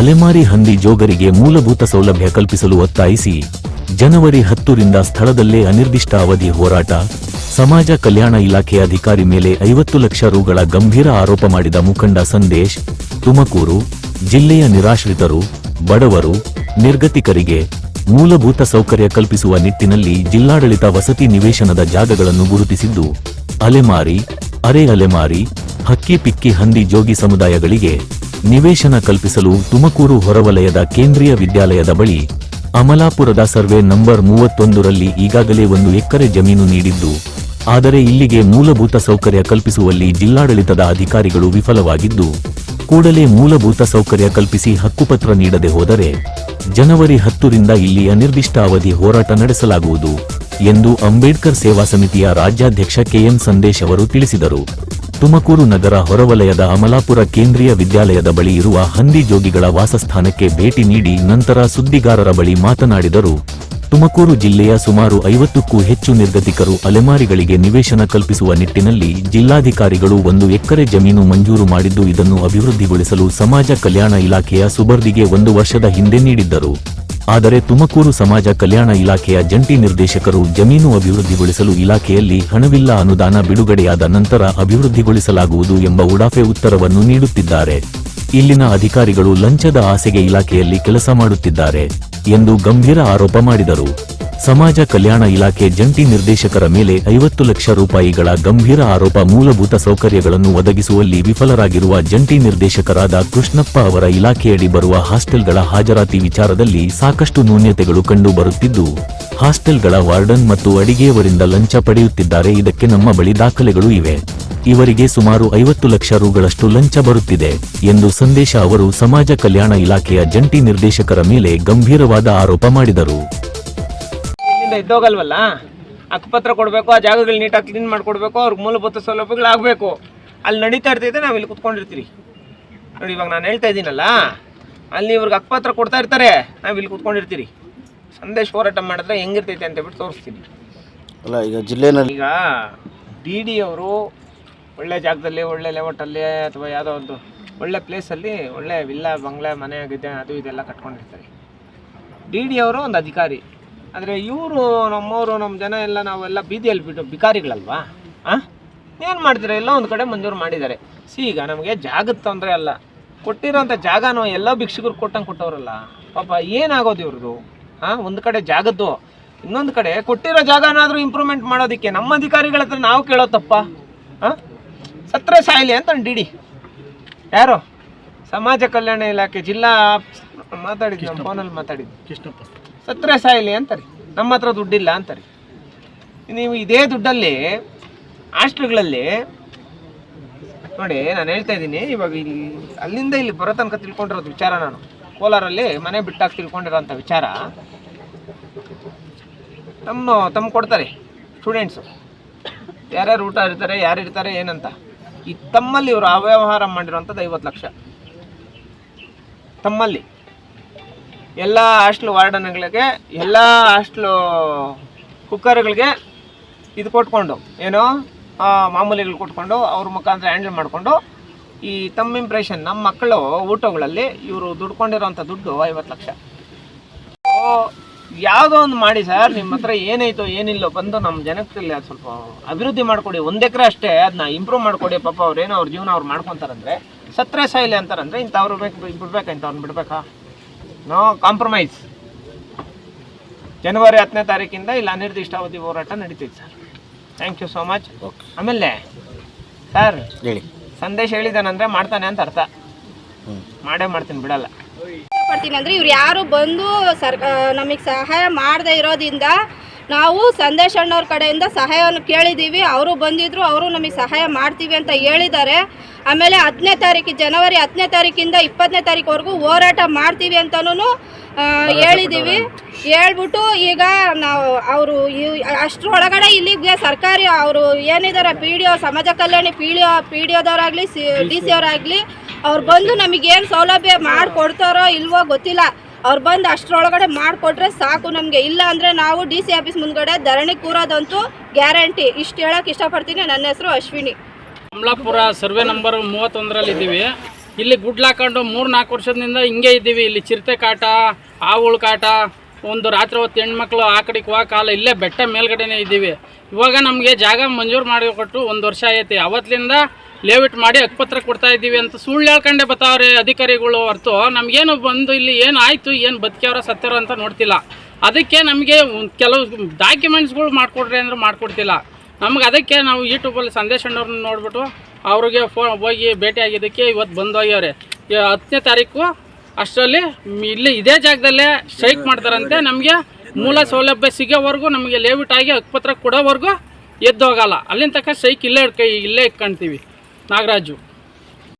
ಅಲೆಮಾರಿ ಹಂದಿ ಜೋಗರಿಗೆ ಮೂಲಭೂತ ಸೌಲಭ್ಯ ಕಲ್ಪಿಸಲು ಒತ್ತಾಯಿಸಿ, ಜನವರಿ ಹತ್ತರಿಂದ ಸ್ಥಳದಲ್ಲೇ ಅನಿರ್ದಿಷ್ಟ ಅವಧಿ ಹೋರಾಟ, ಸಮಾಜ ಕಲ್ಯಾಣ ಇಲಾಖೆ ಅಧಿಕಾರಿ ಮೇಲೆ ಐವತ್ತು ಲಕ್ಷ ರುಗಳ ಗಂಭೀರ ಆರೋಪ ಮಾಡಿದ ಮುಖಂಡ ಸಂದೇಶ್, ತುಮಕೂರು ಜಿಲ್ಲೆಯ ನಿರಾಶ್ರಿತರು, ಬಡವರು, ನಿರ್ಗತಿಕರಿಗೆ ಮೂಲಭೂತ ಸೌಕರ್ಯ ಕಲ್ಪಿಸುವ ನಿಟ್ಟಿನಲ್ಲಿ ಜಿಲ್ಲಾಡಳಿತ ವಸತಿ ನಿವೇಶನದ ಜಾಗಗಳನ್ನು ಗುರುತಿಸಿದ್ದು, ಅಲೆಮಾರಿ, ಅರೆ ಅಲೆಮಾರಿ ಹಕ್ಕಿ ಪಿಕ್ಕಿ ಹಂದಿ ಜೋಗಿ ಸಮುದಾಯಗಳಿಗೆ ನಿವೇಶನ ಕಲ್ಪಿಸಲು ತುಮಕೂರು ಹೊರವಲಯದ ಕೇಂದ್ರೀಯ ವಿದ್ಯಾಲಯದ ಬಳಿ ಅಮಲಾಪುರದ ಸರ್ವೆ ನಂಬರ್ ಮೂವತ್ತೊಂದರಲ್ಲಿ ಈಗಾಗಲೇ ಒಂದು ಎಕರೆ ಜಮೀನು ನೀಡಿದ್ದು, ಆದರೆ ಇಲ್ಲಿಗೆ ಮೂಲಭೂತ ಸೌಕರ್ಯ ಕಲ್ಪಿಸುವಲ್ಲಿ ಜಿಲ್ಲಾಡಳಿತದ ಅಧಿಕಾರಿಗಳು ವಿಫಲವಾಗಿದ್ದು, ಕೂಡಲೇ ಮೂಲಭೂತ ಸೌಕರ್ಯ ಕಲ್ಪಿಸಿ ಹಕ್ಕುಪತ್ರ ನೀಡದೆ ಹೋದರೆ ಜನವರಿ ಹತ್ತರಿಂದ ಇಲ್ಲಿ ಅನಿರ್ದಿಷ್ಟ ಅವಧಿ ಹೋರಾಟ ನಡೆಸಲಾಗುವುದು ಎಂದು ಅಂಬೇಡ್ಕರ್ ಸೇವಾ ಸಮಿತಿಯ ರಾಜ್ಯಾಧ್ಯಕ್ಷ ಕೆಎಂ ಸಂದೇಶ್ ಅವರು ತಿಳಿಸಿದರು. ತುಮಕೂರು ನಗರ ಹೊರವಲಯದ ಅಮಲಾಪುರ ಕೇಂದ್ರೀಯ ವಿದ್ಯಾಲಯದ ಬಳಿ ಇರುವ ಹಂದಿ ಜೋಗಿಗಳ ವಾಸಸ್ಥಾನಕ್ಕೆ ಭೇಟಿ ನೀಡಿ ನಂತರ ಸುದ್ದಿಗಾರರ ಬಳಿ ಮಾತನಾಡಿದರು. ತುಮಕೂರು ಜಿಲ್ಲೆಯ ಸುಮಾರು ಐವತ್ತಕ್ಕೂ ಹೆಚ್ಚು ನಿರ್ಗತಿಕರು ಅಲೆಮಾರಿಗಳಿಗೆ ನಿವೇಶನ ಕಲ್ಪಿಸುವ ನಿಟ್ಟಿನಲ್ಲಿ ಜಿಲ್ಲಾಧಿಕಾರಿಗಳು ಒಂದು ಎಕರೆ ಜಮೀನು ಮಂಜೂರು ಮಾಡಿದ್ದು ಇದನ್ನು ಅಭಿವೃದ್ಧಿಗೊಳಿಸಲು ಸಮಾಜ ಕಲ್ಯಾಣ ಇಲಾಖೆಯ ಸುಬರ್ದಿಗೆ ಒಂದು ವರ್ಷದ ಹಿಂದೆ ನೀಡಿದ್ದರು. ಆದರೆ ತುಮಕೂರು ಸಮಾಜ ಕಲ್ಯಾಣ ಇಲಾಖೆಯ ಜಂಟಿ ನಿರ್ದೇಶಕರು ಜಮೀನು ಅಭಿವೃದ್ಧಿಗೊಳಿಸಲು ಇಲಾಖೆಯಲ್ಲಿ ಹಣವಿಲ್ಲ ಅನುದಾನ ಬಿಡುಗಡೆಯಾದ ನಂತರ ಅಭಿವೃದ್ಧಿಗೊಳಿಸಲಾಗುವುದು ಎಂಬ ಉಡಾಫೆ ಉತ್ತರವನ್ನು ನೀಡುತ್ತಿದ್ದಾರೆ. ಇಲ್ಲಿನ ಅಧಿಕಾರಿಗಳು ಲಂಚದ ಆಸೆಗೆ ಇಲಾಖೆಯಲ್ಲಿ ಕೆಲಸ ಮಾಡುತ್ತಿದ್ದಾರೆ ಎಂದು ಗಂಭೀರ ಆರೋಪ ಮಾಡಿದರು. ಸಮಾಜ ಕಲ್ಯಾಣ ಇಲಾಖೆ ಜಂಟಿ ನಿರ್ದೇಶಕರ ಮೇಲೆ ಐವತ್ತು ಲಕ್ಷ ರೂಪಾಯಿಗಳ ಗಂಭೀರ ಆರೋಪ ಮೂಲಭೂತ ಸೌಕರ್ಯಗಳನ್ನು ಒದಗಿಸುವಲ್ಲಿ ವಿಫಲರಾಗಿರುವ ಜಂಟಿ ನಿರ್ದೇಶಕರಾದ ಕೃಷ್ಣಪ್ಪ ಅವರ ಇಲಾಖೆಯಡಿ ಬರುವ ಹಾಸ್ಟೆಲ್ಗಳ ಹಾಜರಾತಿ ವಿಚಾರದಲ್ಲಿ ಸಾಕಷ್ಟು ನ್ಯೂನ್ಯತೆಗಳು ಕಂಡು ಬರುತ್ತಿದ್ದು ಹಾಸ್ಟೆಲ್ಗಳ ವಾರ್ಡನ್ ಮತ್ತು ಅಡಿಗೆಯವರಿಂದ ಲಂಚ ಪಡೆಯುತ್ತಿದ್ದಾರೆ. ಇದಕ್ಕೆ ನಮ್ಮ ಬಳಿ ದಾಖಲೆಗಳು ಇವೆ. ಇವರಿಗೆ ಸುಮಾರು ಐವತ್ತು ಲಕ್ಷ ರುಗಳಷ್ಟು ಲಂಚ ಬರುತ್ತಿದೆ ಎಂದು ಸಂದೇಶ ಅವರು ಸಮಾಜ ಕಲ್ಯಾಣ ಇಲಾಖೆಯ ಜಂಟಿ ನಿರ್ದೇಶಕರ ಮೇಲೆ ಗಂಭೀರವಾದ ಆರೋಪ ಮಾಡಿದರು. ಇದ್ದೋಗಲ್ವಲ್ಲ? ಹಕ್ಕುಪತ್ರ ಕೊಡಬೇಕು ಆ ಜಾಗಗಳು ನೀಟಾಗಿ ಕ್ಲೀನ್ ಮಾಡಿಕೊಡ್ಬೇಕು ಅವ್ರಿಗೆ ಮೂಲಭೂತ ಸೌಲಭ್ಯಗಳಾಗಬೇಕು. ಅಲ್ಲಿ ನಡೀತಾ ಇರ್ತೈತೆ ನಾವು ಇಲ್ಲಿ ಕುತ್ಕೊಂಡಿರ್ತೀವಿ ನೋಡಿ ಇವಾಗ ನಾನು ಹೇಳ್ತಾ ಇದ್ದೀನಲ್ಲ ಅಲ್ಲಿ ಇವ್ರಿಗೆ ಹಕ್ಕುಪತ್ರ ಕೊಡ್ತಾ ಇರ್ತಾರೆ ನಾವು ಇಲ್ಲಿ ಕುತ್ಕೊಂಡಿರ್ತೀರಿ. ಸಂದೇಶ ಹೋರಾಟ ಮಾಡಿದ್ರೆ ಹೆಂಗಿರ್ತೈತೆ ಅಂತ ಹೇಳ್ಬಿಟ್ಟು ತೋರಿಸ್ತೀನಿ. ಅಲ್ಲ ಈಗ ಜಿಲ್ಲೆನಲ್ಲಿ ಈಗ ಡಿ ಡಿ ಅವರು ಒಳ್ಳೆ ಜಾಗದಲ್ಲಿ ಒಳ್ಳೆ ಲೆವಟಲ್ಲಿ ಅಥವಾ ಯಾವುದೋ ಒಂದು ಒಳ್ಳೆ ಪ್ಲೇಸಲ್ಲಿ ಒಳ್ಳೆ ವಿಲ್ಲ ಬಂಗ್ಲೆ ಮನೆ ಆಗಿದೆ ಅದು ಇದೆಲ್ಲ ಕಟ್ಕೊಂಡಿರ್ತಾರೆ. ಡಿ ಡಿ ಅವರು ಒಂದು ಅಧಿಕಾರಿ. ಆದರೆ ಇವರು ನಮ್ಮವರು ನಮ್ಮ ಜನ ಎಲ್ಲ ನಾವೆಲ್ಲ ಬೀದಿಯಲ್ಲಿ ಬಿಟ್ಟು ಬಿಕಾರಿಗಳಲ್ವಾ ಹಾಂ ಏನು ಮಾಡ್ತೀರಾ? ಎಲ್ಲ ಒಂದು ಕಡೆ ಮಂಜೂರು ಮಾಡಿದ್ದಾರೆ. ಸಿ, ಈಗ ನಮಗೆ ಜಾಗದ ತೊಂದರೆ ಅಲ್ಲ. ಕೊಟ್ಟಿರೋಂಥ ಜಾಗನೂ ಎಲ್ಲ ಭಿಕ್ಷುಕರು ಕೊಟ್ಟಂಗೆ ಕೊಟ್ಟವರಲ್ಲ. ಪಾಪ ಏನಾಗೋದು ಇವ್ರದ್ದು? ಹಾಂ ಒಂದು ಕಡೆ ಜಾಗದ್ದು. ಇನ್ನೊಂದು ಕಡೆ ಕೊಟ್ಟಿರೋ ಜಾಗನಾದರೂ ಇಂಪ್ರೂವ್ಮೆಂಟ್ ಮಾಡೋದಕ್ಕೆ ನಮ್ಮ ಅಧಿಕಾರಿಗಳ ಹತ್ರ ನಾವು ಕೇಳೋ ತಪ್ಪ. ಹಾಂ ಸತ್ರ ಸಾಯಿಲಿ ಅಂತ ಡಿ ಡಿ. ಯಾರು? ಸಮಾಜ ಕಲ್ಯಾಣ ಇಲಾಖೆ, ಜಿಲ್ಲಾ ಮಾತಾಡಿದ್ದು ನಮ್ಮ ಫೋನಲ್ಲಿ ಮಾತಾಡಿದ್ದು. ಕೃಷ್ಣಪ್ಪ ಸತ್ರೆ ಸಾಯಿಲಿ ಅಂತಾರೆ. ನಮ್ಮ ಹತ್ರ ದುಡ್ಡಿಲ್ಲ ಅಂತಾರೆ. ನೀವು ಇದೇ ದುಡ್ಡಲ್ಲಿ ಹಾಸ್ಟೆಲ್ಗಳಲ್ಲಿ ನೋಡಿ ನಾನು ಹೇಳ್ತಾ ಇದ್ದೀನಿ ಇವಾಗ ಇಲ್ಲಿ ಅಲ್ಲಿಂದ ಇಲ್ಲಿ ಬರೋ ತನಕ ತಿಳ್ಕೊಂಡಿರೋದು ವಿಚಾರ ನಾನು. ಕೋಲಾರಲ್ಲಿ ಮನೆ ಬಿಟ್ಟಾಗ ತಿಳ್ಕೊಂಡಿರೋಂಥ ವಿಚಾರ. ತಮ್ಮ ತಮ್ಮ ಕೊಡ್ತಾರೆ ಸ್ಟೂಡೆಂಟ್ಸು ಯಾರ್ಯಾರು ಊಟ ಇರ್ತಾರೆ ಯಾರು ಇರ್ತಾರೆ ಏನಂತ. ಈ ತಮ್ಮಲ್ಲಿ ಇವರು ಅವ್ಯವಹಾರ ಮಾಡಿರೋಂಥದ್ದು ಐವತ್ತು ಲಕ್ಷ. ತಮ್ಮಲ್ಲಿ. ಎಲ್ಲ ಹಾಸ್ಟ್ಲು ವಾರ್ಡನ್ಗಳಿಗೆ, ಎಲ್ಲ ಹಾಸ್ಟ್ಲು ಕುಕ್ಕರ್ಗಳಿಗೆ ಇದು ಕೊಟ್ಕೊಂಡು, ಏನೋ ಮಾಮೂಲಿಗಳು ಕೊಟ್ಕೊಂಡು, ಅವ್ರ ಮುಖಾಂತರ ಹ್ಯಾಂಡಲ್ ಮಾಡಿಕೊಂಡು, ಈ ತಮ್ಮ ಇಂಪ್ರೆಷನ್ ನಮ್ಮ ಮಕ್ಕಳು ಊಟಗಳಲ್ಲಿ ಇವರು ದುಡ್ಕೊಂಡಿರೋಂಥ ದುಡ್ಡು ಐವತ್ತು ಲಕ್ಷ. ಯಾವುದೋ ಒಂದು ಮಾಡಿ ಸರ್, ನಿಮ್ಮ ಹತ್ರ ಏನೈತೋ ಏನಿಲ್ಲೋ ಬಂದು ನಮ್ಮ ಜನಕ್ಕೆ ಸ್ವಲ್ಪ ಅಭಿವೃದ್ಧಿ ಮಾಡಿಕೊಡಿ. ಒಂದು ಎಕರೆ ಅಷ್ಟೇ ಅದನ್ನ ಇಂಪ್ರೂವ್ ಮಾಡಿಕೊಡಿ, ಪಾಪ ಅವ್ರೇನೋ ಅವ್ರ ಜೀವನ ಅವ್ರು ಮಾಡ್ಕೊತಾರಂದ್ರೆ, ಸತ್ರೆ ಸಾಯಿಲೆ ಅಂತಾರಂದ್ರೆ ಇಂಥವ್ರು ಬೇಕು ಬಿಡ್ಬೇಕಾ ಇಂಥವ್ರನ್ನ ಬಿಡ್ಬೇಕಾ? No compromise. ಜನವರಿ ಹತ್ತನೇ ತಾರೀಕಿಂದ ಇಲ್ಲಿ ಅನಿರ್ದಿಷ್ಟಾವಧಿ ಹೋರಾಟ ನಡೀತೈತೆ sir. Thank you so much ಆಮೇಲೆ ಸರ್ ಹೇಳಿ. ಸಂದೇಶ ಹೇಳಿದಾನಂದ್ರೆ ಮಾಡ್ತಾನೆ ಅಂತ ಅರ್ಥ. ಮಾಡೇ ಮಾಡ್ತೀನಿ ಬಿಡಲ್ಲ. ಪಡ್ತೀನಿ ಅಂದ್ರೆ ಇವ್ರು ಯಾರು ಬಂದು ಸರ್ ನಮಗೆ ಸಹಾಯ ಮಾಡದೇ ಇರೋದ್ರಿಂದ ನಾವು ಸಂದೇಶ್ ಅಣ್ಣವ್ರ ಕಡೆಯಿಂದ ಸಹಾಯವನ್ನು ಕೇಳಿದ್ದೀವಿ. ಅವರು ಬಂದಿದ್ರು ಅವರು ನಮಗೆ ಸಹಾಯ ಮಾಡ್ತೀವಿ ಅಂತ ಹೇಳಿದ್ದಾರೆ. ಆಮೇಲೆ ಹತ್ತನೇ ತಾರೀಕು ಜನವರಿ ಹತ್ತನೇ ತಾರೀಕಿಂದ ಇಪ್ಪತ್ತನೇ ತಾರೀಕುವರೆಗೂ ಹೋರಾಟ ಮಾಡ್ತೀವಿ ಅಂತಲೂ ಹೇಳಿದ್ದೀವಿ. ಹೇಳ್ಬಿಟ್ಟು ಈಗ ನಾವು ಅವರು ಅಷ್ಟರೊಳಗಡೆ ಇಲ್ಲಿಗೆ ಸರ್ಕಾರಿ ಅವರು ಏನಿದ್ದಾರೆ ಪಿ ಡಿ ಒ ಸಮಾಜ ಕಲ್ಯಾಣಿ P D O P D ಒದವರಾಗಲಿ C D C ಅವರಾಗಲಿ ಅವ್ರು ಬಂದು ನಮಗೇನು ಸೌಲಭ್ಯ ಮಾಡಿಕೊಡ್ತಾರೋ ಇಲ್ವೋ ಗೊತ್ತಿಲ್ಲ. ಅವ್ರು ಬಂದು ಅಷ್ಟರೊಳಗಡೆ ಮಾಡಿಕೊಟ್ರೆ ಸಾಕು ನಮಗೆ. ಇಲ್ಲ ಅಂದರೆ ನಾವು ಡಿ ಸಿ ಆಫೀಸ್ ಮುಂದ್ಗಡೆ ಧರಣಿ ಕೂರೋದಂತೂ ಗ್ಯಾರಂಟಿ. ಇಷ್ಟು ಹೇಳೋಕೆ ಇಷ್ಟಪಡ್ತೀನಿ. ನನ್ನ ಹೆಸರು ಅಶ್ವಿನಿ. ಕಮಲಾಪುರ ಸರ್ವೆ ನಂಬರ್ ಮೂವತ್ತೊಂದರಲ್ಲಿ ಇದ್ದೀವಿ. ಇಲ್ಲಿ ಗುಡ್ಲು ಹಾಕೊಂಡು ಮೂರು ನಾಲ್ಕು ವರ್ಷದಿಂದ ಹಿಂಗೆ ಇದ್ದೀವಿ. ಇಲ್ಲಿ ಚಿರತೆ ಕಾಟ ಆವುಳ ಕಾಟ, ಒಂದು ರಾತ್ರಿ ಹೊತ್ತು ಹೆಣ್ಮಕ್ಳು ಆ ಕಡೆಗೆ ಕಾಲ ಇಲ್ಲೇ ಬೆಟ್ಟ ಮೇಲ್ಗಡೆನೇ ಇದ್ದೀವಿ. ಇವಾಗ ನಮಗೆ ಜಾಗ ಮಂಜೂರು ಮಾಡಿಕೊಟ್ಟು ಒಂದು ವರ್ಷ ಐತಿ ಅವತ್ತಿಂದ ಲೇಔಟ್ ಮಾಡಿ ಅಕ್ಪತ್ರ ಕೊಡ್ತಾ ಇದ್ದೀವಿ ಅಂತ ಸುಳ್ಳು ಹೇಳ್ಕೊಂಡೆ ಬರ್ತಾವ್ರೆ ಅಧಿಕಾರಿಗಳು ಹೊರತು. ನಮಗೇನು ಬಂದು ಇಲ್ಲಿ ಏನು ಆಯಿತು, ಏನು ಬದುಕ್ಯಾವ್ರ ಸತ್ಯಾರ ಅಂತ ನೋಡ್ತಿಲ್ಲ. ಅದಕ್ಕೆ ನಮಗೆ ಕೆಲವು ಡಾಕ್ಯುಮೆಂಟ್ಸ್ಗಳು ಮಾಡಿಕೊಡ್ರಿ ಅಂದ್ರೆ ಮಾಡಿಕೊಡ್ತಿಲ್ಲ. ನಮ್ಗೆ ಅದಕ್ಕೆ ನಾವು ಯೂಟ್ಯೂಬಲ್ಲಿ ಸಂದೇಶ್ ಅಣ್ಣವ್ರನ್ನ ನೋಡಿಬಿಟ್ಟು ಅವ್ರಿಗೆ ಫೋ, ಹೋಗಿ ಭೇಟಿ ಆಗಿದ್ದಕ್ಕೆ ಇವತ್ತು ಬಂದು ಹೋಗ್ಯವ್ರೆ. ಹತ್ತನೇ ತಾರೀಕು ಅಷ್ಟರಲ್ಲಿ ಇಲ್ಲಿ ಇದೇ ಜಾಗದಲ್ಲೇ ಸ್ಟ್ರೈಕ್ ಮಾಡ್ತಾರಂತೆ. ನಮಗೆ ಮೂಲ ಸೌಲಭ್ಯ ಸಿಗೋವರೆಗೂ ನಮಗೆ ಲೇಔಟ್ ಆಗಿ ಹಕ್ಕುಪತ್ರ ಕೊಡೋವರೆಗೂ ಎದ್ದೋಗಲ್ಲ ಅಲ್ಲಿನ ತನಕ ಸ್ಟ್ರೈಕ್ ಇಲ್ಲೇ ಇಲ್ಲೇ ಇಟ್ಕೊಂತೀವಿ. Nagradio.